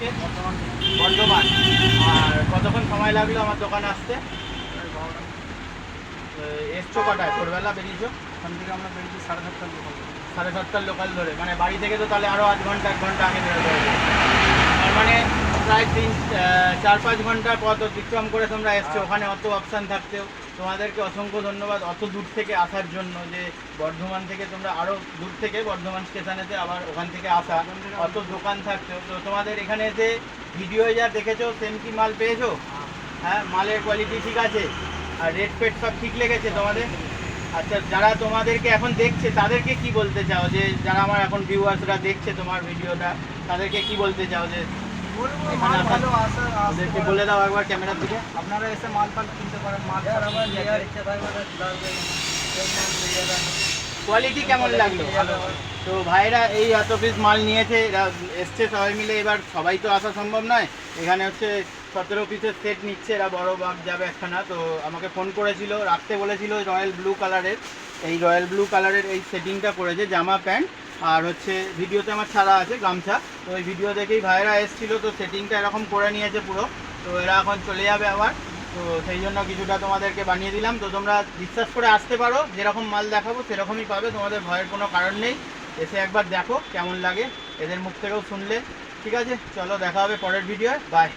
থেকে বর্ধমান। আর কতক্ষণ সময় লাগল আমার দোকানে আসতে? এসছো কটায়? ভোরবেলা বেরিয়েছো? ওখান থেকে আমরা বেরিয়েছি সাড়ে সাতটার লোকাল সাড়ে সাতটার লোকাল ধরে। মানে বাড়ি থেকে তো তাহলে আরও আধ ঘণ্টা এক ঘণ্টা আগে বেরোতে হবে তার মানে প্রায় তিন চার পাঁচ ঘণ্টার পথ অতিক্রম করে তোমরা এসছো। ওখানে অত অপশান থাকতেও। তোমাদেরকে অসংখ্য ধন্যবাদ অত দূর থেকে আসার জন্য যে বর্ধমান থেকে তোমরা আরও দূর থেকে বর্ধমান স্টেশনেতে আবার ওখান থেকে আসা। অত দোকান থাকতেও তো তোমাদের এখানে এসে ভিডিও যা দেখেছ, সেম কি মাল পেয়েছ? হ্যাঁ মালের কোয়ালিটি ঠিক আছে? আর রেট ফেট সব ঠিক লেগেছে তোমাদের? আচ্ছা যারা তোমাদেরকে এখন দেখছে, তাদেরকে কি বলতে চাও? যে যারা আমার এখন ভিউয়ার্সরা দেখছে তোমার ভিডিওটা, তাদেরকে কি বলতে চাও যে ওদেরকে বলে দাও একবার ক্যামেরার দিকে। আপনারা এসে মাল ফাল কিনতে পারেন মাল আবার ঠিক ইচ্ছা থাকবে। কোয়ালিটি কেমন লাগল? তো ভাইরা এই এত পিস মাল নিয়েছে এরা এসছে সবাই মিলে এবার সবাই তো আসা সম্ভব নয়। এখানে হচ্ছে সতেরো পিসের সেট নিচ্ছে এরা বড় বাগ যাবে একখানা। তো আমাকে ফোন করেছিল রাখতে বলেছিল রয়্যাল ব্লু কালারের এই রয়্যাল ব্লু কালারের এই সেটিংটা করেছে জামা প্যান্ট। আর হচ্ছে ভিডিওতে আমার ছাড়া আছে গামছা। তো ওই ভিডিও দেখেই ভাইরা এসেছিল, তো সেটিংটা এরকম করে নিয়েছে পুরো। তো এরা এখন চলে যাবে আবার। তো সেই জন্য কিছুটা তোমাদেরকে বানিয়ে দিলাম। তো তোমরা বিশ্বাস করে আসতে পারো, যেরকম মাল দেখাবো সেরকমই পাবে। তোমাদের ভয়ের কোনো কারণ নেই। এসে একবার দেখো কেমন লাগে, এদের মুখ থেকেও শুনলে। ঠিক আছে, চলো দেখা হবে পরের ভিডিও বাই